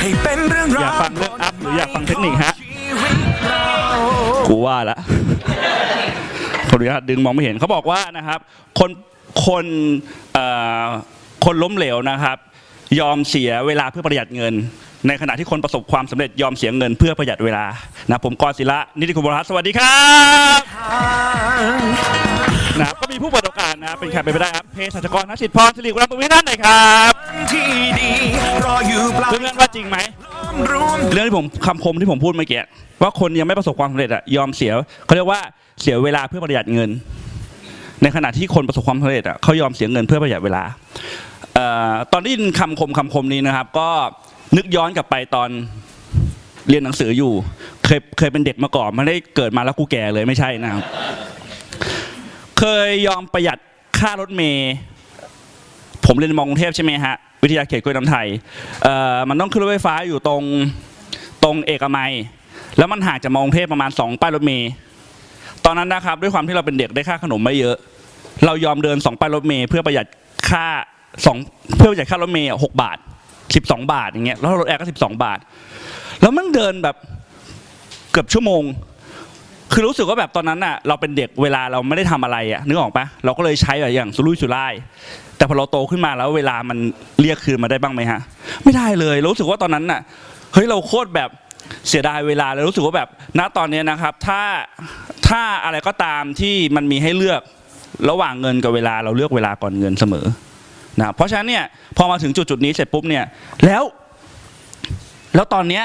ให้เป็นเรื่องอยารากวฟังเรื่องอัพหรืออยากฟังเทคนิคฮะ ชีวิตเรากูว่าละ ขออนุญาตดึงมองไม่เห็นเขาบอกว่านะครับ คนคนเอ่อคนล้มเหลวนะครับ ยอมเสียเวลาเพื่อประหยัดเงิน ในขณะที่คนประสบความสำเร็จยอมเสียเงินเพื่อประหยัดเวลานะผมกรศิระนิติคุณบรัตน์สวัสดีครับนะครับก็มีผู้เปิดโอกาสนะครับเป็นใครไปไม่ได้ครับเภสัชกรนักสิทธิ์พรสิริกุลตรงนี้ท่านหน่อยครับที่ดีรออยู่ปลายเรื่องว่าจริงไหมล้อมรวมเรื่องที่ผมคำคมที่ผมพูดเมื่อกี้ว่าคนยังไม่ประสบความสำเร็จอะยอมเสียเขาเรียกว่าเสียเวลาเพื่อประหยัดเงิน ในขณะที่คนประสบความสำเร็จอะเขายอมเสียเงินเพื่อประหยัดเวลาเอ่อตอนได้ยินคำคมคำคมนี้นะครับ ก็นึกย้อนกลับไปตอนเรียนหนังสืออยู่ เคยเคยเป็นเด็กมาก่อนไม่ได้เกิดมาแล้วกูแก่เลยไม่ใช่นะครับ เคยยอมประหยัด ค่ารถเมย์ผมเรียนมองกรุงเทพใช่ไหมฮะ วิทยาเขตกล้วยน้ำไทยมันต้องขึ้นรถไฟฟ้าอยู่ตรงตรงเอกมัย แล้วมันห่างจากมองกรุงเทพประมาณ 2 ป้ายรถเมย์ตอนนั้นนะครับ ด้วยความที่เราเป็นเด็กได้ค่าขนมไม่เยอะ เรายอมเดิน 2 ป้ายรถเมย์เพื่อประหยัดค่าสองเพื่อประหยัดค่ารถเมย์หกบาท 12 บาทอย่างเงี้ยแล้วรถแอร์ก็ 12 บาท แล้วมันเดินแบบเกือบชั่วโมง คือรู้สึกว่าแบบตอนนั้นน่ะเราเป็นเด็กเวลาเราไม่ได้ทำอะไรอะนึกออกปะเราก็เลยใช้แบบอย่างสุรุ่ยสุร่าย แต่พอเราโตขึ้นมาแล้วเวลามันเรียกคืนมาได้บ้างไหมฮะ ไม่ได้เลยรู้สึกว่าตอนนั้นน่ะเฮ้ยเราโคตรแบบเสียดายเวลาเลยรู้สึกว่าแบบณตอนนี้นะครับถ้าถ้าอะไรก็ตามที่มันมีให้เลือกระหว่างเงินกับเวลาเราเลือกเวลาก่อนเงินเสมอนะเพราะฉะนั้นเนี่ยพอมาถึงจุดจุดนี้เสร็จปุ๊บเนี่ยแล้วแล้วตอนเนี้ย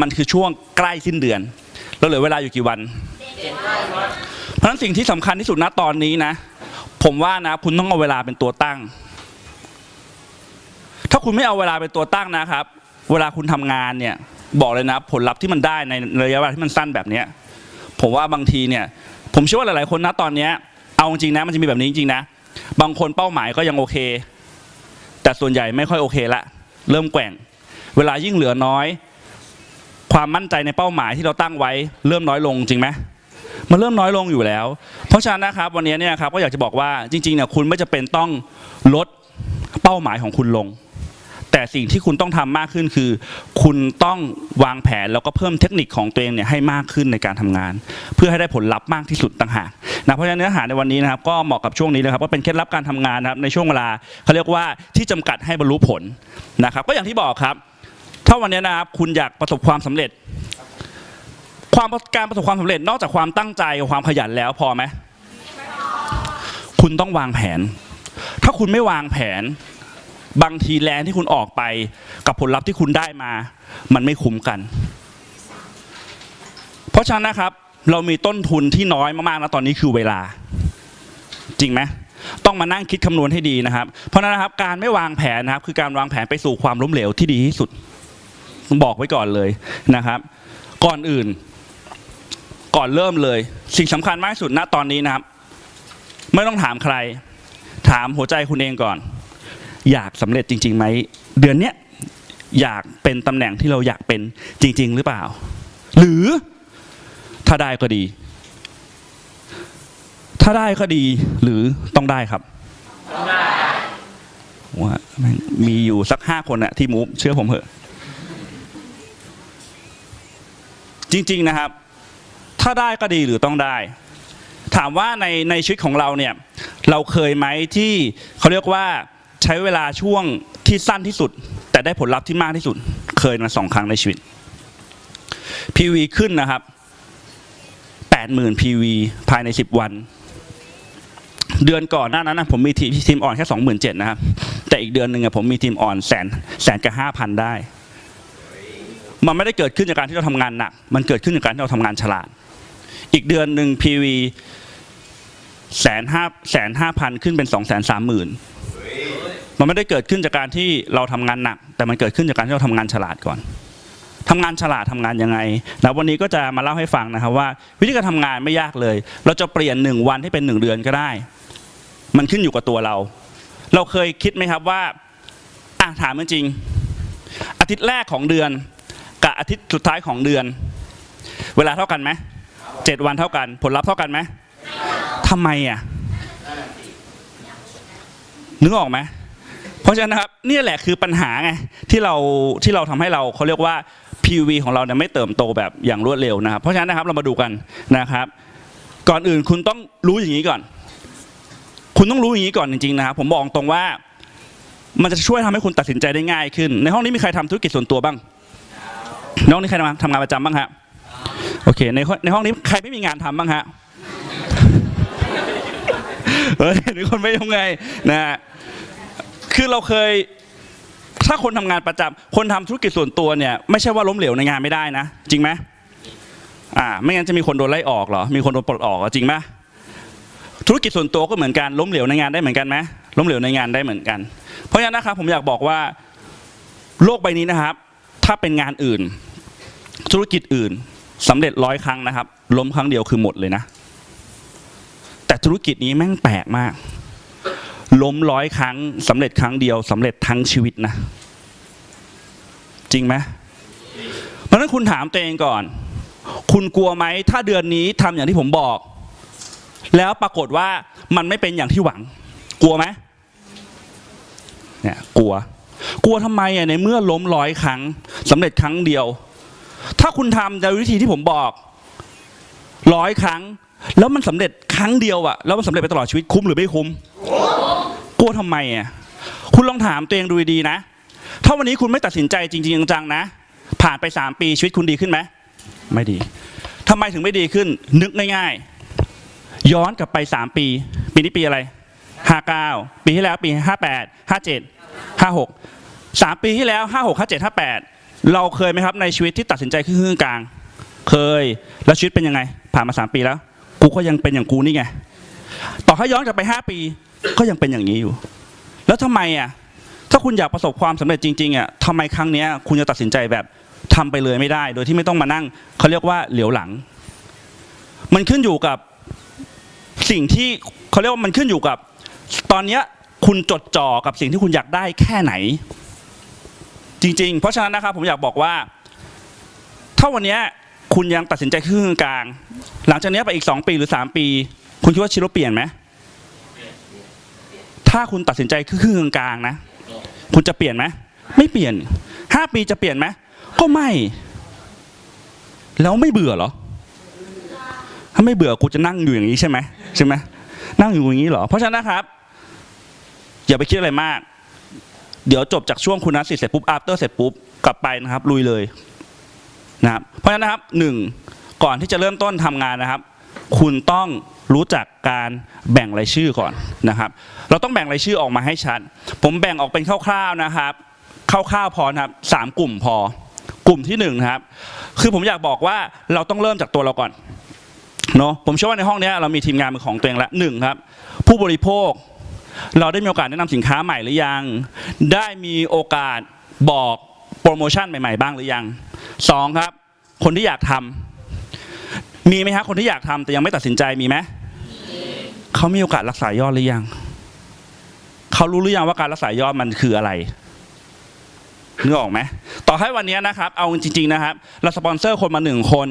มันคือช่วงใกล้สิ้นเดือน เราเหลือเวลาอยู่กี่วัน เพราะฉะนั้นสิ่งที่สำคัญที่สุดณตอนนี้นะ ผมว่านะ คุณต้องเอาเวลาเป็นตัวตั้ง ถ้าคุณไม่เอาเวลาเป็นตัวตั้งนะครับ เวลาคุณทำงานเนี่ย บอกเลยนะ ผลลัพธ์ที่มันได้ในระยะเวลาที่มันสั้นแบบเนี้ยผมว่าบางทีเนี่ย ผมเชื่อว่าหลาย ๆ คนนะตอนเนี้ย เอาจริงนะมันจะมีแบบนี้จริงๆนะ บางคนเป้าหมายก็ยังโอเค แต่ส่วนใหญ่ไม่ค่อยโอเคละ เริ่มแกว่ง เวลายิ่งเหลือน้อย ความมั่นใจในเป้าหมายที่เราตั้งไว้ เริ่มน้อยลงจริงไหม มันเริ่มน้อยลงอยู่แล้ว เพราะฉะนั้นนะครับวันนี้เนี่ยครับก็อยากจะบอกว่าจริงๆเนี่ยคุณไม่จะเป็นต้องลดเป้าหมายของคุณลง แต่สิ่งที่คุณต้องทำมากขึ้นคือ คุณต้องวางแผนแล้วก็เพิ่มเทคนิคของตัวเองเนี่ยให้มากขึ้นในการทำงาน เพื่อให้ได้ผลลัพธ์มากที่สุดต่างหากนะเพราะฉะนั้นเนื้อหาในวันนี้นะครับก็เหมาะกับช่วงนี้เลยครับว่าเป็นเคล็ดลับการทำงานนะครับในช่วงเวลาเขาเรียกว่าที่จำกัดให้บรรลุผลนะครับ ก็อย่างที่บอกครับ ถ้าวันนี้นะครับคุณอยากประสบความสำเร็จ ความการประสบความสำเร็จนอกจากความตั้งใจกับความขยันแล้วพอไหมคุณต้องวางแผน ถ้าคุณไม่วางแผน บางทีแรงที่คุณออกไป กับผลลัพธ์ที่คุณได้มา มันไม่คุ้มกัน เพราะฉะนั้นนะครับ เรามีต้นทุนที่น้อยมากๆนะตอนนี้คือเวลา จริงไหมต้องมานั่งคิดคำนวณให้ดีนะครับ เพราะนั้นนะครับการไม่วางแผนนะครับ คือการวางแผนไปสู่ความล้มเหลวที่ดีที่สุดบอกไว้ก่อนเลยนะครับ ก่อนอื่น ก่อนเริ่มเลย สิ่งสำคัญมากที่สุดณตอนนี้นะครับ ไม่ต้องถามใคร ถามหัวใจคุณเองก่อน อยากสำเร็จจริงๆไหมเดือนเนี้ยอยากเป็นตำแหน่งที่เราอยากเป็นจริง ๆ หรือเปล่า หรือถ้าได้ก็ดี ถ้าได้ก็ดีหรือต้องได้ครับว่าแม่งมีอยู่สักห้าคนอะที่มูฟเชื่อผมเถอะจริง ๆ นะครับ ถ้าได้ก็ดีหรือต้องได้ ถามว่าในในชีวิตของเราเนี่ยเราเคยไหมที่เขาเรียกว่าใช้เวลาช่วงที่สั้นที่สุด แต่ได้ผลลัพธ์ที่มากที่สุด เคยมาสองครั้งในชีวิต PV ขึ้นนะครับ 80,000 PV ภายใน 10 วัน เดือนก่อนหน้านั้นนะผมมีทีมทีมอ่อนแค่27,000นะครับ แต่อีกเดือนหนึ่งอะผมมีทีมอ่อนแสนแสนกับ5,000 ได้ มันไม่ได้เกิดขึ้นจากการที่เราทำงานหนัก มันเกิดขึ้นจากการที่เราทำงานฉลาด อีกเดือนหนึ่ง PV แสนห้าแสนห้าพันขึ้นเป็นสองแสนสามหมื่นมันไม่ได้เกิดขึ้นจากการที่เราทำงานหนัก แต่มันเกิดขึ้นจากการที่เราทำงานฉลาดก่อนทำงานฉลาดทำงานยังไงแล้ววันนี้ก็จะมาเล่าให้ฟังนะครับว่า วิธีการทำงานไม่ยากเลย เราจะเปลี่ยนหนึ่งวันให้เป็นหนึ่งเดือนก็ได้ มันขึ้นอยู่กับตัวเรา เราเคยคิดไหมครับว่าอะถามจริง อาทิตย์แรกของเดือน กับอาทิตย์สุดท้ายของเดือน เวลาเท่ากันไหม เจ็ดวันเท่ากัน ผลลัพธ์เท่ากันไหมทำไมอะนึกออกไหมเพราะฉะนั้นนะครับนี่แหละคือปัญหาไงที่เราที่เราทำให้เราเขาเรียกว่า PV ของเราเนี่ยไม่เติมโตแบบอย่างรวดเร็วนะครับ เพราะฉะนั้นนะครับเรามาดูกันนะครับ ก่อนอื่นคุณต้องรู้อย่างนี้ก่อน คุณต้องรู้อย่างนี้ก่อนจริงๆนะครับผมบอกตรงว่า มันจะช่วยทำให้คุณตัดสินใจได้ง่ายขึ้น ในห้องนี้มีใครทำธุรกิจส่วนตัวบ้าง น้องนี้ใครทำทำงานประจำบ้างฮะ โอเคในห้องในห้องนี้ใครไม่มีงานทำบ้างฮะเฮ้ยนี่คนไม่ทำไงนะฮะคือเราเคยถ้าคนทำงานประจำคนทำธุรกิจส่วนตัวเนี่ยไม่ใช่ว่าล้มเหลวในงานไม่ได้นะ จริงไหมอ่าไม่งั้นจะมีคนโดนไล่ออกเหรอมีคนโดนปลดออกจริงไหมธุรกิจส่วนตัวก็เหมือนกันล้มเหลวในงานได้เหมือนกันไหมล้มเหลวในงานได้เหมือนกัน เพราะฉะนั้นนะครับผมอยากบอกว่าโลกใบนี้นะครับ ถ้าเป็นงานอื่น ธุรกิจอื่น สำเร็จร้อยครั้งนะครับ ล้มครั้งเดียวคือหมดเลยนะ แต่ธุรกิจนี้แม่งแปลกมาก ล้มร้อยครั้งสำเร็จครั้งเดียวสำเร็จทั้งชีวิตนะ จริงไหมเพราะนั้นคุณถามตัวเองก่อน คุณกลัวไหมถ้าเดือนนี้ทำอย่างที่ผมบอก แล้วปรากฏว่ามันไม่เป็นอย่างที่หวัง กลัวไหมเนี่ยกลัว กลัวทำไมอะในเมื่อล้มร้อยครั้งสำเร็จครั้งเดียว ถ้าคุณทำในวิธีที่ผมบอกร้อยครั้ง แล้วมันสำเร็จครั้งเดียวอะแล้วมันสำเร็จไปตลอดชีวิตคุ้มหรือไม่คุ้มกลัวทำไมอะคุณลองถามตัวเองดูดีนะ ถ้าวันนี้คุณไม่ตัดสินใจจริง ๆ จังๆนะ ผ่านไปสามปีชีวิตคุณดีขึ้นไหมไม่ดีทำไมถึงไม่ดีขึ้น นึกง่ายๆ ย้อนกลับไปสามปี ปีนี้ปีอะไรห้าเก้าปีที่แล้วปีห้าแปดห้าเจ็ดห้าหกสามปีที่แล้วห้าหกห้า เราเคยไหมครับในชีวิตที่ตัดสินใจครึ่งกลาง เคย แล้วชีวิตเป็นยังไง ผ่านมาสามปีแล้ว กูก็ยังเป็นอย่างกูนี่ไง ต่อให้ย้อนกลับไปห้าปี ก็ยังเป็นอย่างนี้อยู่ แล้วทำไมอะ ถ้าคุณอยากประสบความสำเร็จจริงๆอะทำไมครั้งเนี้ย คุณจะตัดสินใจแบบทำไปเลยไม่ได้ โดยที่ไม่ต้องมานั่ง เขาเรียกว่าเหลียวหลัง มันขึ้นอยู่กับสิ่งที่เขาเรียกว่ามันขึ้นอยู่กับ ตอนเนี้ยคุณจดจ่อกับสิ่งที่คุณอยากได้แค่ไหน จริง ๆ เพราะฉะนั้นนะครับผมอยากบอกว่า ถ้าวันนี้คุณยังตัดสินใจครึ่งกลาง หลังจากนี้ไปอีก 2 ปีหรือ 3 ปี คุณคิดว่าชีวิตเปลี่ยนไหมถ้าคุณตัดสินใจครึ่งกลางนะ คุณจะเปลี่ยนไหมไม่เปลี่ยนห้าปีจะเปลี่ยนไหมก็ไม่ แล้วไม่เบื่อเหรอ ถ้าไม่เบื่อกูจะนั่งอยู่อย่างนี้ใช่ไหมใช่ไหมนั่งอยู่อย่างนี้เหรอ เพราะฉะนั้นนะครับ อย่าไปคิดอะไรมาก เดี๋ยวจบจากช่วงคุณนัทสิเสร็จปุ๊บ after เสร็จปุ๊บกลับไปนะครับลุยเลยนะครับเพราะฉะนั้นนะครับหนึ่งก่อนที่จะเริ่มต้นทำงานนะครับ คุณต้องรู้จักการแบ่งรายชื่อก่อนนะครับ เราต้องแบ่งรายชื่อออกมาให้ชัด ผมแบ่งออกเป็นคร่าวๆนะครับคร่าวๆพอนะครับสามกลุ่มพอ กลุ่มที่หนึ่งนะครับ คือผมอยากบอกว่าเราต้องเริ่มจากตัวเราก่อนเนาะผมเชื่อว่าในห้องนี้เรามีทีมงานเป็นของตัวเองละหนึ่งครับ ผู้บริโภค เราได้มีโอกาสแนะนำสินค้าใหม่หรือยัง ได้มีโอกาสบอกโปรโมชั่นใหม่ๆ บ้างหรือยังสองครับ คนที่อยากทำมีไหมฮะคนที่อยากทำแต่ยังไม่ตัดสินใจมีไหมเขามีโอกาสรักษายอดหรือยังเขารู้หรือยังว่าการรักษายอดมันคืออะไรนึกออกไหมต่อให้วันนี้นะครับ เอาจริงๆนะครับ เราสปอนเซอร์คนมาหนึ่งคน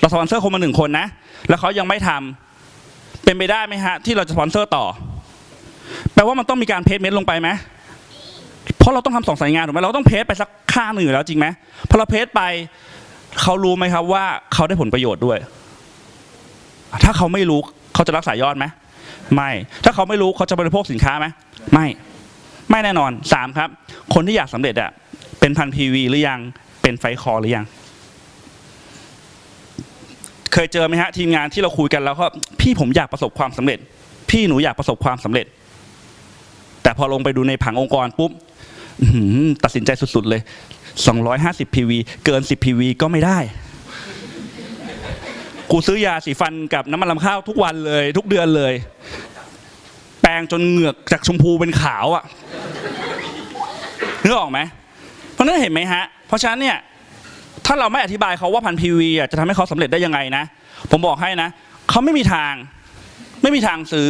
เราสปอนเซอร์คนมาหนึ่งคนนะ แล้วเขายังไม่ทำเป็นไปได้ไหมฮะ ที่เราจะสปอนเซอร์ต่อ แปลว่ามันต้องมีการเพจเมนต์ลงไปไหมเพราะเราต้องทำสองสายงานถูกไหมเราต้องเพจไปสักข้าหนึ่งอยู่แล้วจริงไหมพอเราเพจไปเขารู้ไหมครับว่าเขาได้ผลประโยชน์ด้วย ถ้าเขาไม่รู้เขาจะรักษายอดไหมไม่ ถ้าเขาไม่รู้เขาจะบริโภคสินค้าไหมไม่ ไม่แน่นอนสามครับ คนที่อยากสำเร็จอะเป็นพันพีวีหรือยัง เป็นไฟคอหรือยัง เคยเจอไหมฮะทีมงานที่เราคุยกันแล้วก็พี่ผมอยากประสบความสำเร็จ พี่หนูอยากประสบความสำเร็จ แต่พอลงไปดูในผังองค์กรปุ๊บตัดสินใจสุด ๆ เลย 250 PV เกิน 10 PV ก็ไม่ได้ กูซื้อยาสีฟันกับน้ำมันลำข้าวทุกวันเลย ทุกเดือนเลย แปรงจนเหงือกจากชมพูเป็นขาวอะ่ะนึกออกไหม เพราะฉะนั้นเห็นไหมฮะ เพราะฉะนั้นเนี่ย ถ้าเราไม่อธิบายเขาว่าพันพีวีจะทำให้เขาสำเร็จได้ยังไงนะ ผมบอกให้นะ เขาไม่มีทาง ไม่มีทางซื้อ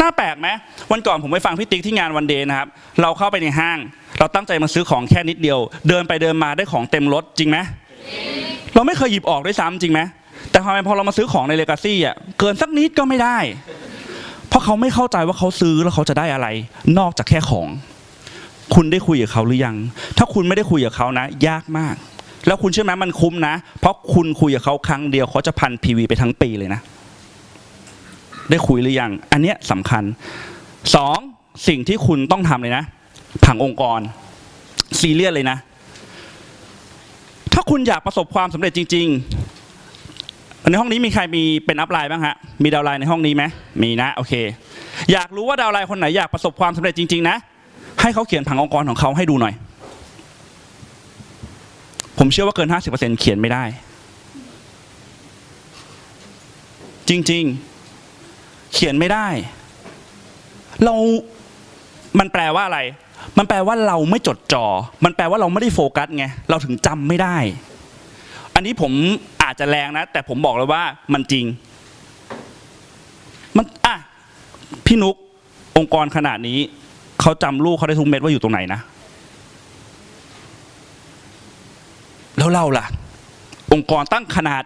น่าแปลกไหมวันก่อนผมไปฟังพี่ติ๊กที่งานวันเดย์นะครับ เราเข้าไปในห้าง เราตั้งใจมาซื้อของแค่นิดเดียว เดินไปเดินมาได้ของเต็มรถจริงไหมเราไม่เคยหยิบออกด้วยซ้ำจริงไหมแต่ทำไมพอเรามาซื้อของในเลกาซี่อะเกินสักนิดก็ไม่ได้ เพราะเขาไม่เข้าใจว่าเขาซื้อแล้วเขาจะได้อะไร นอกจากแค่ของ คุณได้คุยกับเขาหรือยัง ถ้าคุณไม่ได้คุยกับเขานะ ยากมาก แล้วคุณเชื่อไหมมันคุ้มนะ เพราะคุณคุยกับเขาครั้งเดียวเขาจะพันพีวีไปทั้งปีเลยนะ ได้คุยหรือยัง อันเนี้ยสำคัญสองสิ่งที่คุณต้องทำเลยนะ ผังองค์กร ซีเรียสเลยนะ ถ้าคุณอยากประสบความสำเร็จจริง ๆ ในห้องนี้มีใครมีเป็นอัพไลน์บ้างฮะ มีดาวไลน์ในห้องนี้ไหมมีนะ โอเค อยากรู้ว่าดาวไลน์คนไหนอยากประสบความสำเร็จจริง ๆ นะ ให้เขาเขียนผังองค์กรของเขาให้ดูหน่อย ผมเชื่อว่าเกิน 50%เขียนไม่ได้ จริง ๆ เขียนไม่ได้ เรา มันแปลว่าอะไร มันแปลว่าเราไม่จดจอ่อ มันแปลว่าเราไม่ได้โฟกัสไง เราถึงจำไม่ได้ อันนี้ผมอาจจะแรงนะ แต่ผมบอกเลยว่ามันจริง มันอะพี่นุกองค์กรขนาดนี้ เขาจำลูกเขาได้ทุกเม็ดว่าอยู่ตรงไหนนะ แล้วเราล่ะ องค์กรตั้งขนาด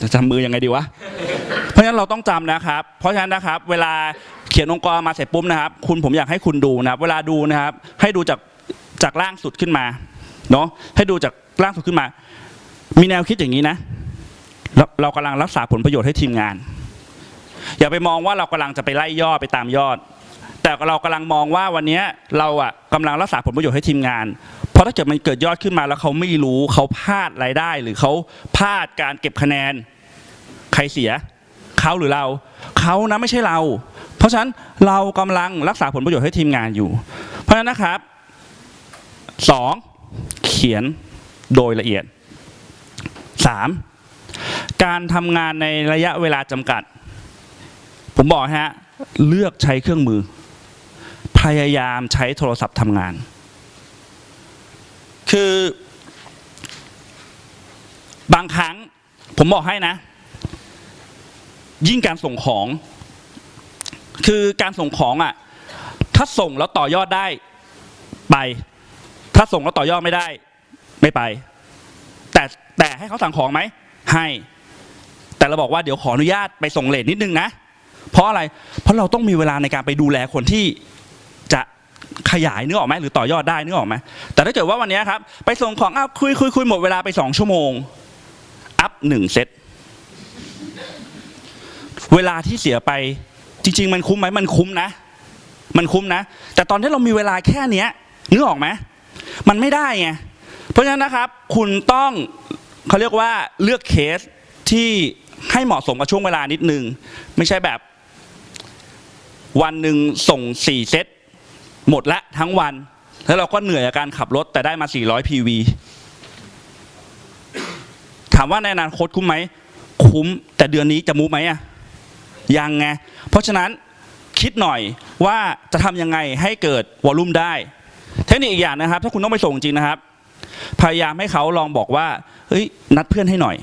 จะจำมือยังไงดีวะ เพราะฉะนั้นเราต้องจำนะครับ เพราะฉะนั้นนะครับ เวลาเขียนองค์กรมาเสร็จปุ๊บนะครับ คุณผมอยากให้คุณดูนะครับ เวลาดูนะครับ ให้ดูจากจากล่างสุดขึ้นมาเนาะให้ดูจากล่างสุดขึ้นมา มีแนวคิดอย่างนี้นะ เราเรากำลังรักษาผลประโยชน์ให้ทีมงาน อย่าไปมองว่าเรากำลังจะไปไล่ยอดไปตามยอด แต่เรากำลังมองว่าวันนี้เราอะกำลังรักษาผลประโยชน์ให้ทีมงานเพราะถ้าเกิดมันเกิดยอดขึ้นมาแล้วเขาไม่รู้เขาพลาดรายได้ หรือเขาพลาดการเก็บคะแนน ใครเสีย เขาหรือเราเขานะไม่ใช่เรา เพราะฉะนั้นเรากำลังรักษาผลประโยชน์ให้ทีมงานอยู่ เพราะฉะนั้นนะครับสองเขียนโดยละเอียดสามการทำงานในระยะเวลาจำกัด ผมบอกฮะ เลือกใช้เครื่องมือ พยายามใช้โทรศัพท์ทำงาน คือบางครั้งผมบอกให้นะ ยิ่งการส่งของ คือการส่งของอะ ถ้าส่งแล้วต่อยอดได้ไป ถ้าส่งแล้วต่อยอดไม่ได้ ไม่ไป แต่แต่ให้เขาสั่งของไหมให้ แต่เราบอกว่าเดี๋ยวขออนุญาตไปส่งเลทนิดนึงนะเพราะอะไร เพราะเราต้องมีเวลาในการไปดูแลคนที่จะขยายเนึกอออกไหมหรือต่อยอดได้เนึกออกไหมแต่ถ้าเกิดว่าวันนี้ครับ ไปส่งของอ้าวคุยคุยคุยหมดเวลาไปสองชั่วโมง อัพหนึ่งเซต เวลาที่เสียไปจริง ๆ มันคุ้มไหมมันคุ้มนะ มันคุ้มนะ แต่ตอนที่เรามีเวลาแค่เนี้ยนึกออกไหมมันไม่ได้ไงเพราะฉะนั้นนะครับ คุณต้องเขาเรียกว่าเลือกเคสที่ให้เหมาะสมกับช่วงเวลานิดนึง ไม่ใช่แบบ วันหนึ่งส่งสี่เซตหมดละทั้งวัน แล้วเราก็เหนื่อยกับการขับรถแต่ได้มา 400 PV ถามว่าในอนาคตคุ้มไหม คุ้มแต่เดือนนี้จะมูฟไหมอะ ยังไง เพราะฉะนั้นคิดหน่อยว่าจะทำยังไงให้เกิดวอลลุ่มได้ เทคนิคอีกอย่างนะครับ ถ้าคุณต้องไปส่งจริงนะครับ พยายามให้เขาลองบอกว่าเฮ้ยนัดเพื่อนให้หน่อย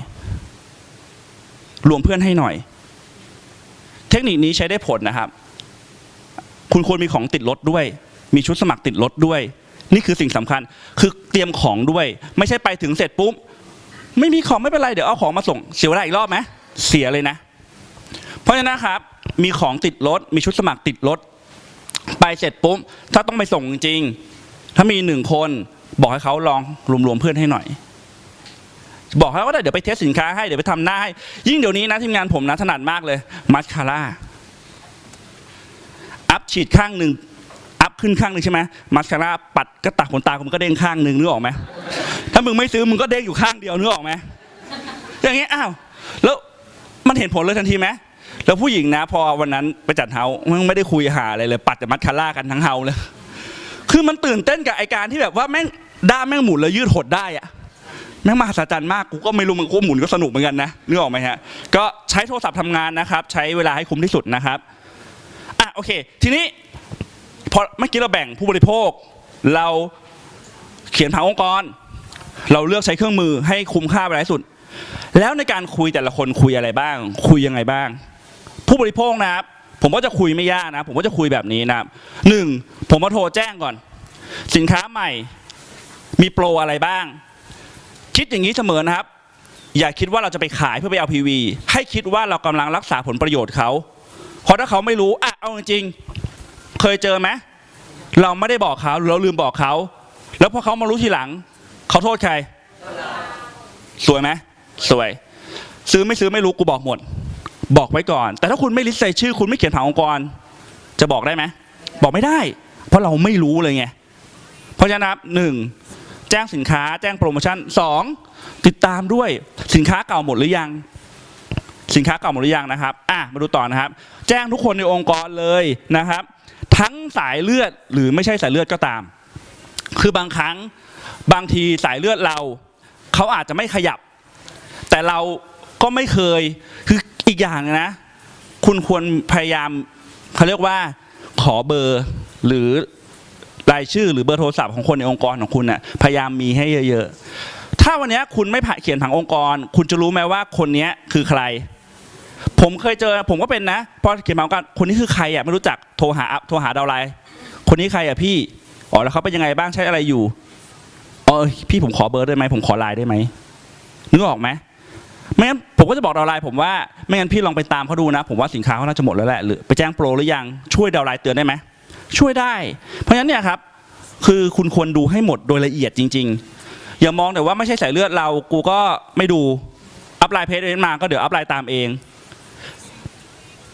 รวมเพื่อนให้หน่อย เทคนิคนี้ใช้ได้ผลนะครับ คุณควรมีของติดรถด้วย มีชุดสมัครติดรถด้วย นี่คือสิ่งสำคัญ คือเตรียมของด้วย ไม่ใช่ไปถึงเสร็จปุ๊บไม่มีของไม่เป็นไรเดี๋ยวเอาของมาส่งเสียเวลาอีกรอบไหมเสียเลยนะ เพราะฉะนั้นครับ มีของติดรถ มีชุดสมัครติดรถ ไปเสร็จปุ๊บ ถ้าต้องไปส่งจริง ถ้ามีหนึ่งคนบอกให้เขาลองรวมๆเพื่อนให้หน่อย บอกให้ว่าเดี๋ยวไปเทสสินค้าให้ เดี๋ยวไปทำหน้าให้ ยิ่งเดี๋ยวนี้นะทีมงานผมนะถนัดมากเลย มัสคาร่า อัพฉีดข้างหนึ่งอัพขึ้นข้างหนึ่งใช่ไหมมัสคาร่าปัดก็ตักขนตาคุณก็เด้งข้างหนึ่งนึกออกไหมถ้ามึงไม่ซื้อมึงก็เด้งอยู่ข้างเดียวนึกออกไหมอย่างเงี้ยอ้าวแล้ว มันเห็นผลเลยทันทีไหมแล้วผู้หญิงนะ พอวันนั้นไปจัดเฮามันไม่ได้คุยหาอะไรเลย ปัดแต่มัสคาร่ากันทั้งเฮาเลย คือมันตื่นเต้นกับไอการที่แบบว่าแม่งด้ามแม่งหมุนแล้วยืดหดได้อะแม่งมหัศจรรย์มากกูก็ไม่รู้มันกูหมุนก็สนุกเหมือนกันนะนึกออกไหมฮะก็ใช้โทรศัพท์ทำงานนะครับ ใช้เวลาให้คุ้มที่สุดนะครับอะโอเค ทีนี้พอเมื่อกี้เราแบ่งผู้บริโภค เราเขียนผังองค์กร เราเลือกใช้เครื่องมือให้คุ้มค่าเวลาที่สุด แล้วในการคุยแต่ละคนคุยอะไรบ้าง คุยยังไงบ้าง ผู้บริโภคนะครับ ผมก็จะคุยไม่ยากนะ ผมก็จะคุยแบบนี้นะครับหนึ่งผมมาโทรแจ้งก่อน สินค้าใหม่ มีโปรอะไรบ้าง คิดอย่างนี้เสมอนะครับ อย่าคิดว่าเราจะไปขายเพื่อไปเอา PV ให้คิดว่าเรากำลังรักษาผลประโยชน์เขาเพราะถ้าเขาไม่รู้อะเอาจริงๆเคยเจอไหมเราไม่ได้บอกเขาเราลืมบอกเขา แล้วพอเขามารู้ทีหลัง เขาโทษใคร สวยไหม สวย ซื้อไม่ซื้อไม่รู้กูบอกหมด บอกไว้ก่อน แต่ถ้าคุณไม่ลิสต์ใส่ชื่อ คุณไม่เขียนผังองค์กร จะบอกได้ไหมบอกไม่ได้ เพราะเราไม่รู้เลยไงเพราะฉะนั้นหนึ่งแจ้งสินค้าแจ้งโปรโมชั่นสองติดตามด้วยสินค้าเก่าหมดหรือยัง สินค้าเก่าหมดหรือยังนะครับอะมาดูต่อนะครับ แจ้งทุกคนในองค์กรเลยนะครับ ทั้งสายเลือดหรือไม่ใช่สายเลือดก็ตาม คือบางครั้งบางทีสายเลือดเรา เขาอาจจะไม่ขยับ แต่เราก็ไม่เคยคืออีกอย่างนะ คุณควรพยายามเขาเรียกว่าขอเบอร์หรือรายชื่อหรือเบอร์โทรศัพท์ของคนในองค์กรของคุณน่ะพยายามมีให้เยอะ ๆ ถ้าวันนี้คุณไม่ผ่าเขียนผังองค์กร คุณจะรู้ไหมว่าคนนี้คือใคร ผมเคยเจอผมก็เป็นนะพอเขียนผังองค์กรคนนี้คือใครอะไม่รู้จักโทรหาโทรหาดาวไลน์คนนี้ใครอะพี่อ๋อแล้วเขาเป็นยังไงบ้างใช้อะไรอยู่อ๋อเออพี่ผมขอเบอร์ได้ไหมผมขอไลน์ได้ไหมนึกออกไหม ไม่งั้นผมก็จะบอกดาวไลน์ผมว่าไม่งั้นพี่ลองไปตามเขาดูนะ ผมว่าสินค้าเขาน่าจะหมดแล้วแหละหรือไปแจ้งโปรหรือยังช่วยดาวไลน์เตือนได้ไหมช่วยได้ เพราะฉะนั้นเนี่ยครับคือคุณควรดูให้หมดโดยละเอียดจริง ๆ อย่ามองแต่ว่าไม่ใช่สายเลือดเรากูก็ไม่ดูอัพไลน์เพจเองมาก็เดี๋ยวอัพไลน์ตามเอง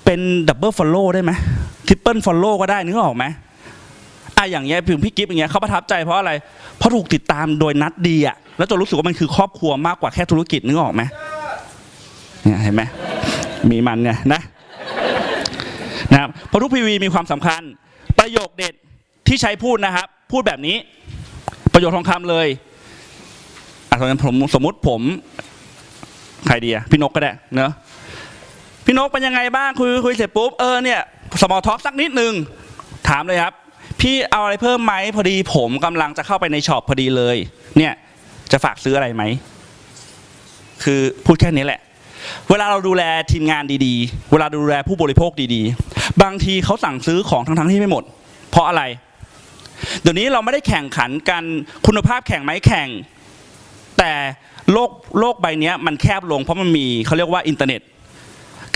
เป็นดับเบิลฟอลโล่ได้ไหมทริปเปิลฟอลโล่ก็ได้นึกออกไหมอะอย่างเงี้ยถึงพี่กิฟต์อย่างเงี้ยเขาประทับใจเพราะอะไร เพราะถูกติดตามโดยนัดดีอะแล้วจนรู้สึกว่ามันคือครอบครัวมากกว่าแค่ธุรกิจนึกออกไหม เนี่ยเห็นไหมมีมันไงนะนะครับพระทุกพีวีมีความสำคัญ ประโยคเด็ดที่ใช้พูดนะครับ พูดแบบนี้ ประโยคทองคำเลยอะตอนนั้ผมสมมติผมใครดีอะพี่นกก็ได้เนอะพี่นกเป็นยังไงบ้างคุยคุยเสร็จปุ๊บเออเนี่ยสมอท็อกสักนิดนึงถามเลยครับ พี่เอาอะไรเพิ่มไหมพอดีผมกำลังจะเข้าไปในช็อปพอดีเลย เนี่ยจะฝากซื้ออะไรไหมคือพูดแค่นี้แหละ เวลาเราดูแลทีมงานดีๆ เวลาดูแลผู้บริโภคดีๆ บางทีเขาสั่งซื้อของทั้งๆที่ไม่หมด เพราะอะไร เดี๋ยวนี้เราไม่ได้แข่งขันกันคุณภาพแข่งไหมแข่ง แต่โลกโลกใบนี้มันแคบลงเพราะมันมีเขาเรียกว่าอินเทอร์เน็ต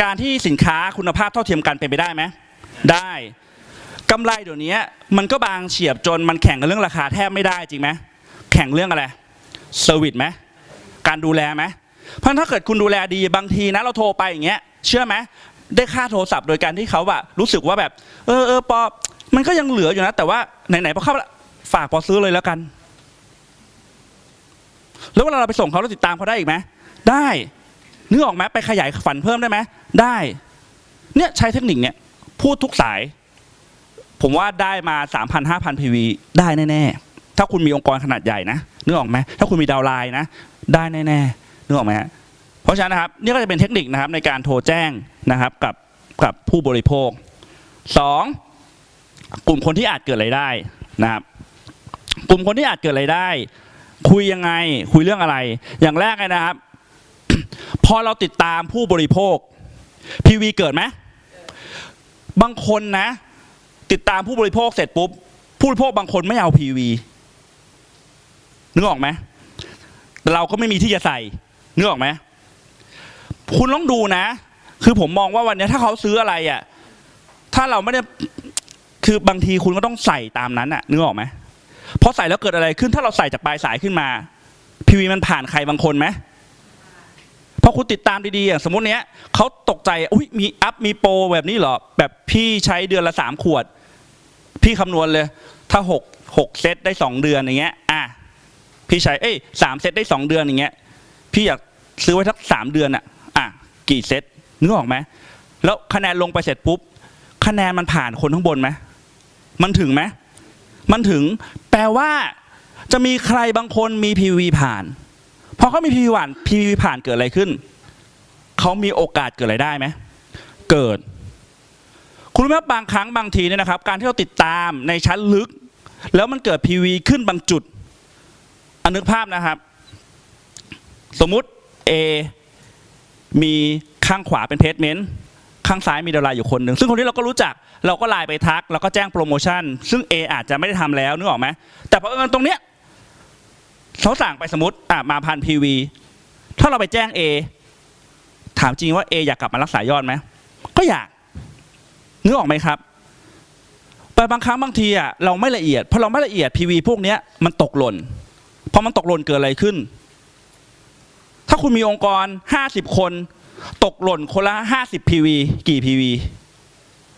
การที่สินค้าคุณภาพเท่าเทียมกันเป็นไปได้ไหมได้กำไรเดี๋ยวนี้มันก็บางเฉียบจนมันแข่งกันเรื่องราคาแทบไม่ได้จริงไหมแข่งเรื่องอะไรเซอร์วิสไหมการดูแลไหม เพราะถ้าเกิดคุณดูแลดีบางทีนะเราโทรไปอย่างเงี้ยเชื่อไหมได้ค่าโทรศัพท์โดยการที่เขาแบบรู้สึกว่าแบบ เออเออปอมันก็ยังเหลืออยู่นะ แต่ว่าไหนๆพอเข้าฝากปอซื้อเลยแล้วกัน แล้วเวลาเราไปส่งเขาเราติดตามเขาได้อีกไหมได้นึกออกไหมไปขยายฝันเพิ่มได้ไหมได้ เนี่ยใช้เทคนิคเนี่ย พูดทุกสาย ผมว่าได้มา3,000 5,000 PV ได้แน่ๆถ้าคุณมีองค์กรขนาดใหญ่นะนึกออกไหมถ้าคุณมีดาวไลน์นะ ได้แน่ๆ นึกออกไหมฮะเพราะฉะนั้นนะครับนี่ก็จะเป็นเทคนิคนะครับในการโทรแจ้งนะครับกับกับผู้บริโภคสองกลุ่มคนที่อาจเกิดรายได้นะครับ กลุ่มคนที่อาจเกิดรายได้ คุยยังไงคุยเรื่องอะไร อย่างแรกเลยนะครับ พอเราติดตามผู้บริโภคพีวีเกิดไหมบางคนนะ ติดตามผู้บริโภคเสร็จปุ๊บ ผู้บริโภคบางคนไม่เอาพีวีนึกออกไหมเราก็ไม่มีที่จะใส่ นึกออกไหมคุณต้องดูนะ คือผมมองว่าวันนี้ถ้าเขาซื้ออะไรอะ ถ้าเราไม่ได้คือบางทีคุณก็ต้องใส่ตามนั้นอะนึกออกไหมพอใส่แล้วเกิดอะไรขึ้นถ้าเราใส่จากปลายสายขึ้นมาพีวีมันผ่านใครบางคนไหมพอคุณติดตามดีๆอย่างสมมติเนี้ยเขาตกใจอุ้ยมีอัพมีโปรแบบนี้เหรอแบบพี่ใช้เดือนละสามขวด พี่คำนวณเลย ถ้าหกหกเซตได้สองเดือนอย่างเงี้ย อะพี่ใช้เอ้ยสามเซตได้สองเดือนอย่างเงี้ย พี่อยาก ซื้อไว้สักสามเดือนอะอะกี่เซตนึกออกไหมแล้วคะแนนลงไปเสร็จปุ๊บ คะแนนมันผ่านคนข้างบนไหมมันถึงไหมมันถึงแปลว่า จะมีใครบางคนมี PV ผ่านพอเขามี PV ผ่าน PV ผ่านเกิดอะไรขึ้นเขามีโอกาสเกิดอะไรได้ไหมเกิด คุณรู้ไหมบางครั้งบางทีเนี่ยนะครับ การที่เราติดตามในชั้นลึก แล้วมันเกิด PV ขึ้นบางจุดอันนึกภาพนะครับ สมมติ A มีข้างขวาเป็นเพจเมนต์ข้างซ้ายมีดาราอยู่คนหนึ่งซึ่งคนที่เราก็รู้จักเราก็ไลน์ไปทัก แล้วก็แจ้งโปรโมชั่น ซึ่ง A อาจจะไม่ได้ทำแล้วนึกออกไหมแต่เพราะเอิญตรงเนี้ยเขาสั่งไปสมมติอะมาพันพีวีถ้าเราไปแจ้ง A ถามจริงว่า A อยากกลับมารักษายอดไหมก็อยากนึกออกไหมครับแต่บางครั้งบางทีอะเราไม่ละเอียดพอเราไม่ละเอียด PV พวกเนี้ยมันตกหล่นพอมันตกหล่นเกิดอะไรขึ้น ถ้าคุณมีองค์กร 50 คน ตกหล่นคนละ 50 PV กี่ PV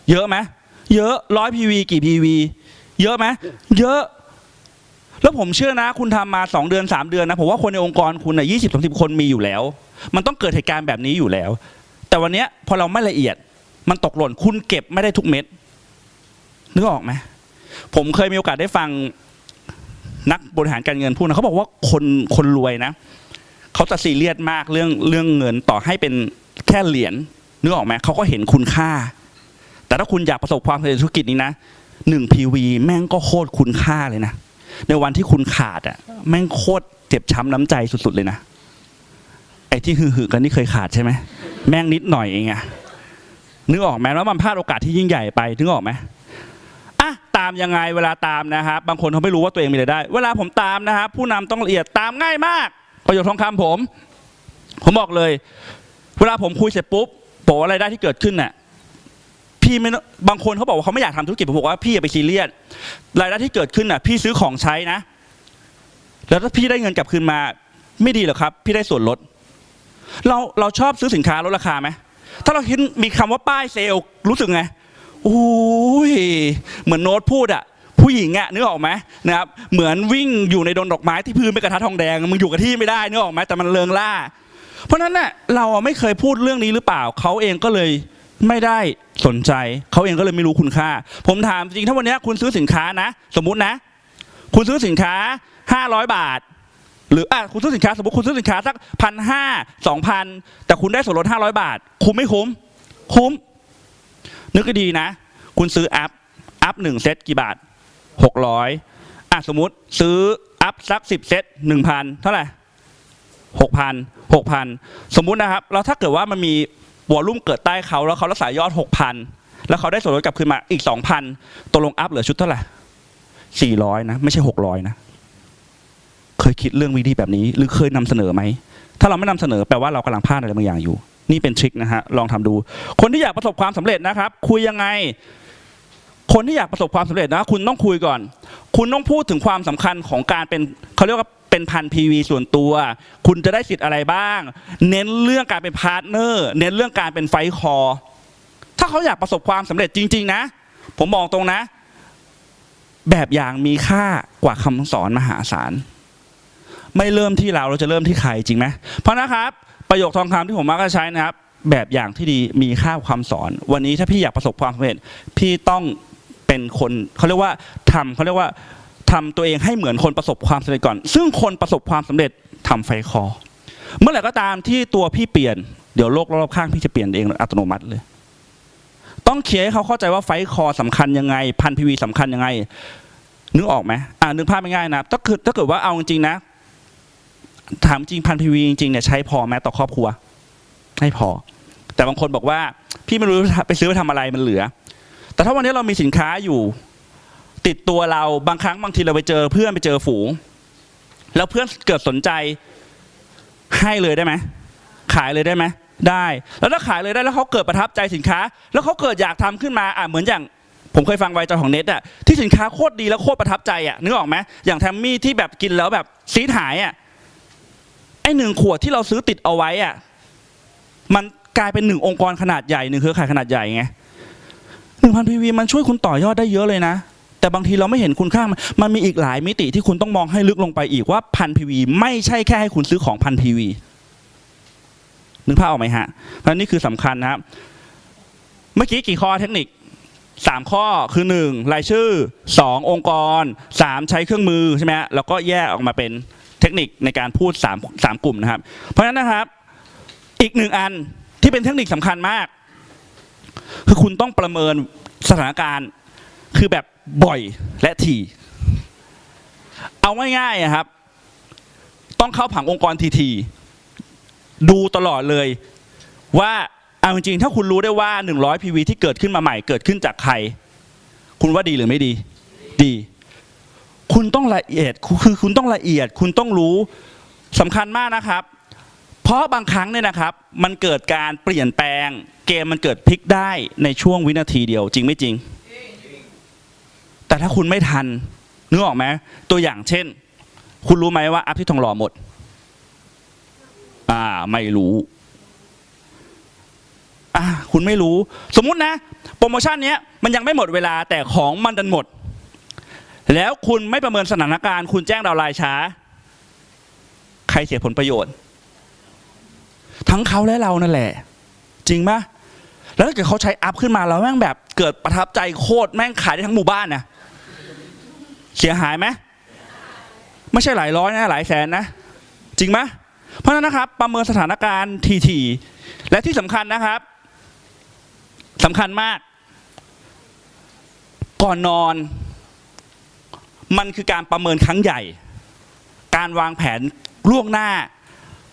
เยอะไหมเยอะร้อย PV กี่ PV เยอะไหมเยอะ แล้วผมเชื่อนะ คุณทำมา 2 เดือน 3 เดือนนะ ผมว่าคนในองค์กรคุณน่ะยี่สิบสาสิบคนมีอยู่แล้ว มันต้องเกิดเหตุการณ์แบบนี้อยู่แล้ว แต่วันเนี้ยพอเราไม่ละเอียด มันตกหล่นคุณเก็บไม่ได้ทุกเม็ดนึกออกไหมผมเคยมีโอกาสได้ฟังนักบริหารการเงินพูดนะเขาบอกว่าคนคนรวยนะ เขาจะซีเรียสมากเรื่องเรื่องเงินต่อให้เป็นแค่เหรียญนึกออกไหมเขาก็เห็นคุณค่า แต่ถ้าคุณอยากประสบความสำเร็จธุรกิจนี้นะหนึ่งพีวีแม่งก็โคตรคุณค่าเลยนะ ในวันที่คุณขาดอะแม่งโคตรเจ็บช้ำน้ำใจสุดๆเลยนะไอ้ที่หือๆกันนี่เคยขาดใช่ไหมแม่งนิดหน่อยเองอะนึกออกไหมแล้วมันพลาดโอกาสที่ยิ่งใหญ่ไปนึกออกไหมอะตามยังไงเวลาตามนะครับบางคนเขาไม่รู้ว่าตัวเองมีรายได้ เวลาผมตามนะครับผู้นำต้องละเอียดตามง่ายมาก ประโยชน์ทองคำผม ผมบอกเลย เวลาผมคุยเสร็จปุ๊บบอกว่ารได้ที่เกิดขึ้นเน่ะพี่ไม่บางคนเขาบอกว่าเขาไม่อยากทำธุรกิจผมบอกว่าพี่อย่าไปซีเรียสรายได้ที่เกิดขึ้นน่ะ พี่ซื้อของใช้นะ แล้วถ้าพี่ได้เงินกลับคืนมา ไม่ดีหรอครับ พี่ได้ส่วนลด เราเราชอบซื้อสินค้าลดราคาไหมถ้าเราเห็นมีคำว่าป้ายเซลล์รู้สึกไงโอ้ยเหมือนโน้ตพูดอะ ผู้หญิงอะนึกออกไหมนะครับเหมือนวิ่งอยู่ในดงดอกไม้ที่พื้นเป็นกระทะทองแดงมึงอยู่กับที่ไม่ได้นึกออกไหมแต่มันเริงล่า เพราะนั้นน่ะเราไม่เคยพูดเรื่องนี้หรือเปล่าเขาเองก็เลยไม่ได้สนใจเขาเองก็เลยไม่รู้คุณค่า ผมถามจริงถ้าวันนี้คุณซื้อสินค้านะ สมมุตินะ คุณซื้อสินค้า 500 บาท หรืออะคุณซื้อสินค้าสมมติคุณซื้อสินค้าสักพันห้าสองพันแต่คุณได้ส่วนลดห้าร้อยบาท คุ้มไม่คุ้ม คุ้ม นึกดีนะ คุณซื้ออัพอัพหนึ่งเซตกี่บาท หกร้อยอะสมมติซื้ออัพสักสิบเซตหนึ่งพันเท่าไหร่หกพันหกพันสมมุตินะครับ แล้วถ้าเกิดว่ามันมีวอลลุ่มเกิดใต้เขาแล้วเขารักษายอดหกพันแล้วเขาได้ส่วนลดกลับคืนมาอีกสองพันตกลงอัพเหลือชุดเท่าไหร่สี่ร้อยนะ ไม่ใช่หกร้อยนะ เคยคิดเรื่องวิธีแบบนี้ หรือเคยนำเสนอไหม ถ้าเราไม่นำเสนอแปลว่าเรากำลังพลาดอะไรบางอย่างอยู่ นี่เป็นทริคนะฮะ ลองทำดู คนที่อยากประสบความสำเร็จนะครับ คุยยังไง คนที่อยากประสบความสำเร็จนะ คุณต้องคุยก่อน คุณต้องพูดถึงความสำคัญของการเป็นเขาเรียกว่าเป็นพัน PV ส่วนตัว คุณจะได้สิทธิ์อะไรบ้าง เน้นเรื่องการเป็นพาร์ทเนอร์เน้นเรื่องการเป็นไฟท์คอถ้าเขาอยากประสบความสำเร็จจริง ๆ นะ ผมบอกตรงนะ แบบอย่างมีค่ากว่าคำสอนมหาศาลไม่เริ่มที่เราเราจะเริ่มที่ใครจริงไหมเพราะนะครับ ประโยคทองคำที่ผมมักจะใช้นะครับ แบบอย่างที่ดีมีค่ากว่าคำสอน วันนี้ถ้าพี่อยากประสบความสำเร็จพี่ต้อง เป็นคนเขาเรียกว่าทำเขาเรียกว่าทำตัวเองให้เหมือนคนประสบความสำเร็จก่อน ซึ่งคนประสบความสำเร็จทำไฟคอ เมื่อไหร่ก็ตามที่ตัวพี่เปลี่ยน เดี๋ยวโลกรอบข้างพี่จะเปลี่ยนเองอัตโนมัติเลย ต้องเคลียร์ให้เขาเข้าใจว่าไฟคอสำคัญยังไง พันพีวีสำคัญยังไง นึกออกไหมอ่านึกภาพไม่ง่ายๆนะถ้าเกิดถ้าเกิดว่าเอาจริงๆนะ ถามจริงพันพีวีจริงๆเนี่ยใช้พอไหมต่อครอบครัวไม่พอ แต่บางคนบอกว่า พี่ไม่รู้ไปซื้อไปทำอะไรมันเหลือ แต่ถ้าวันนี้เรามีสินค้าอยู่ ติดตัวเราบางครั้งบางทีเราไปเจอเพื่อนไปเจอฝูง แล้วเพื่อนเกิดสนใจให้เลยได้ไหมขายเลยได้ไหมได้ แล้วถ้าขายเลยได้แล้วเขาเกิดประทับใจสินค้า แล้วเขาเกิดอยากทำขึ้นมาอะเหมือนอย่างผมเคยฟังไวจอของเน็ตอะที่สินค้าโคตรดีแล้วโคตรประทับใจอะนึกออกไหมอย่างแทมมี่ที่แบบกินแล้วแบบซีดหายอะไอหนึ่งขวดที่เราซื้อติดเอาไว้อะมันกลายเป็นหนึ่งองค์กรขนาดใหญ่หนึ่งเครือข่ายขนาดใหญ่ไง หนึ่งพันพีวีมันช่วยคุณต่อยอดได้เยอะเลยนะ แต่บางทีเราไม่เห็นคุณค่ามันมันมีอีกหลายมิติที่คุณต้องมองให้ลึกลงไปอีกว่าพันพีวีไม่ใช่แค่ให้คุณซื้อของพันพีวีนึกภาพออกไหมฮะเพราะนี่คือสำคัญนะครับ เมื่อกี้กี่ข้อเทคนิคสามข้อคือหนึ่งรายชื่อสององค์กรสามใช้เครื่องมือใช่ไหมแล้วก็แยกออกมาเป็นเทคนิคในการพูดสามสามกลุ่มนะครับ เพราะฉะนั้นนะครับ อีกหนึ่งอันที่เป็นเทคนิคสำคัญมาก คือคุณต้องประเมินสถานการณ์คือแบบบ่อยและถี่ เอาง่ายๆอะครับ ต้องเข้าผังองค์กรทีๆดูตลอดเลยว่าเอาจริงๆถ้าคุณรู้ได้ว่า 100 PV ที่เกิดขึ้นมาใหม่เกิดขึ้นจากใคร คุณว่าดีหรือไม่ดี ดี คุณต้องละเอียดคือคุณต้องละเอียด คุณต้องรู้สำคัญมากนะครับ เพราะบางครั้งเนี่ยนะครับ มันเกิดการเปลี่ยนแปลง เกมมันเกิดพลิกได้ในช่วงวินาทีเดียว จริงไม่จริง แต่ถ้าคุณไม่ทันนึกออกไหมตัวอย่างเช่น คุณรู้ไหมว่าอัพที่ทองหล่อหมด อ่าไม่รู้อ่าคุณไม่รู้ สมมุตินะ โปรโมชั่นเนี้ยมันยังไม่หมดเวลาแต่ของมันดันหมด แล้วคุณไม่ประเมินสถานการณ์ คุณแจ้งดาวไลช้า ใครเสียผลประโยชน์ ทั้งเขาและเรานั่นแหละ จริงปะ แล้วถ้าเกิดเขาใช้อัพขึ้นมาแล้วแม่งแบบเกิดประทับใจโคตรแม่งขายได้ทั้งหมู่บ้านนะเสียหายไหมไม่ใช่หลายร้อยนะหลายแสนนะ จริงไหมเพราะฉะนั้นนะครับ ประเมินสถานการณ์ทีๆและที่สำคัญนะครับสำคัญมาก ก่อนนอน มันคือการประเมินครั้งใหญ่ การวางแผนล่วงหน้า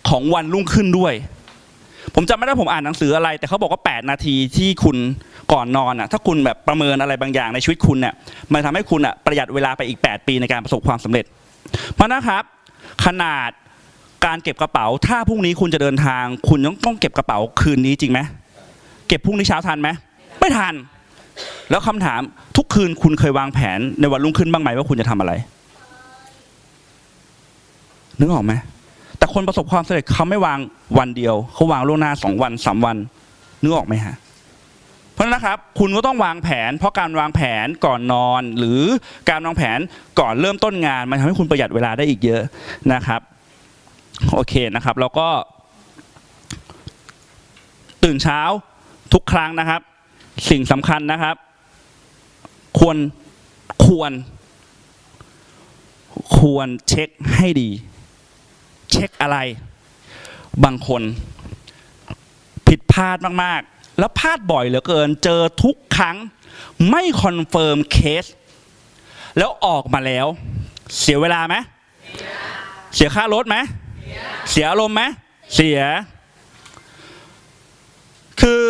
ของวันรุ่งขึ้นด้วย ผมจำไม่ได้ผมอ่านหนังสืออะไร แต่เขาบอกว่า 8 นาทีที่คุณก่อนนอนอะถ้าคุณแบบประเมินอะไรบางอย่างในชีวิตคุณเนี่ยมันทำให้คุณอะประหยัดเวลาไปอีก 8 ปีในการประสบความสำเร็จ เพราะนะครับ ขนาดการเก็บกระเป๋า ถ้าพรุ่งนี้คุณจะเดินทาง คุณต้องต้องเก็บกระเป๋าคืนนี้จริงไหมเก็บพรุ่งนี้เช้าทันไหมไม่ทัน แล้วคำถามทุกคืนคุณเคยวางแผนในวันรุ่งขึ้นบ้างไหมว่าคุณจะทำอะไรนึกออกไหม แต่คนประสบความสำเร็จเขาไม่วางวันเดียว เขาวางล่วงหน้าสองวันสามวันนึกออกไหมฮะเพราะนั้นนะครับคุณก็ต้องวางแผน เพราะการวางแผนก่อนนอน หรือการวางแผนก่อนเริ่มต้นงาน มันทำให้คุณประหยัดเวลาได้อีกเยอะนะครับโอเคนะครับแล้วก็ ตื่นเช้าทุกครั้งนะครับ สิ่งสำคัญนะครับ ควรควร ควรเช็คให้ดี เช็คอะไร บางคนผิดพลาดมากๆ แล้วพลาดบ่อยเหลือเกิน เจอทุกครั้งไม่คอนเฟิร์มเคส แล้วออกมาแล้ว เสียเวลาไหมเสียค่ารถไหมเสียอารมณ์ไหมเสีย คือ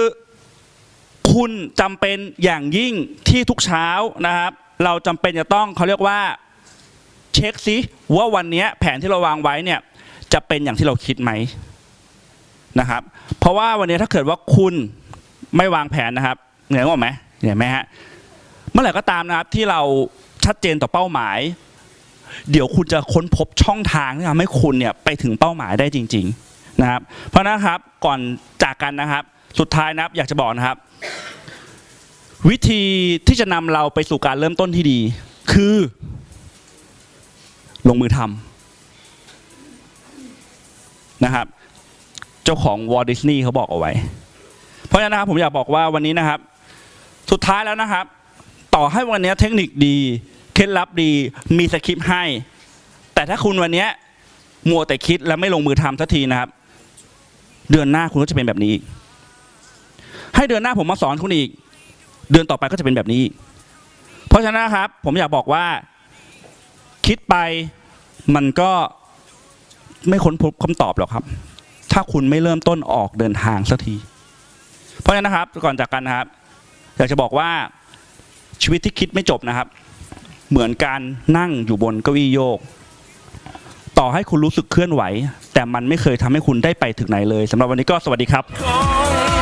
คุณจำเป็นอย่างยิ่งที่ทุกเช้านะครับ เราจำเป็นจะต้องเขาเรียกว่า เช็คซิว่าวันนี้แผนที่เราวางไว้เนี่ย จะเป็นอย่างที่เราคิดไหมนะครับ เพราะว่าวันนี้ถ้าเกิดว่าคุณไม่วางแผนนะครับเหนื่อยออกไหมเหนื่อยไหมฮะเมื่อไหร่ก็ตามนะครับที่เราชัดเจนต่อเป้าหมาย เดี๋ยวคุณจะค้นพบช่องทางที่ทำให้คุณเนี่ยไปถึงเป้าหมายได้จริง ๆนะครับ เพราะนั้นนะครับก่อนจากกันนะครับ สุดท้ายนะครับอยากจะบอกนะครับ วิธีที่จะนำเราไปสู่การเริ่มต้นที่ดี คือ ลงมือทำ นะครับ เจ้าของวอลดิสนีย์เขาบอกเอาไว้ เพราะฉะนั้นนะครับผมอยากบอกว่าวันนี้นะครับ สุดท้ายแล้วนะครับ ต่อให้วันนี้เทคนิคดีเคล็ดลับดีมีสคริปต์ให้ แต่ถ้าคุณวันนี้มัวแต่คิดแล้วไม่ลงมือทำสักทีนะครับ เดือนหน้าคุณก็จะเป็นแบบนี้อีกให้เดือนหน้าผมมาสอนคุณอีก เดือนต่อไปก็จะเป็นแบบนี้อีกเพราะฉะนั้นครับ ผมอยากบอกว่า คิดไปมันก็ ไม่ค้นพบคำตอบหรอกครับ ถ้าคุณไม่เริ่มต้นออกเดินทางสักที เพราะฉะนั้นนะครับก่อนจากกันนะครับ อยากจะบอกว่าชีวิตที่คิดไม่จบนะครับ เหมือนการนั่งอยู่บนเก้าอี้โยก ต่อให้คุณรู้สึกเคลื่อนไหว แต่มันไม่เคยทำให้คุณได้ไปถึงไหนเลยสำหรับวันนี้ก็สวัสดีครับ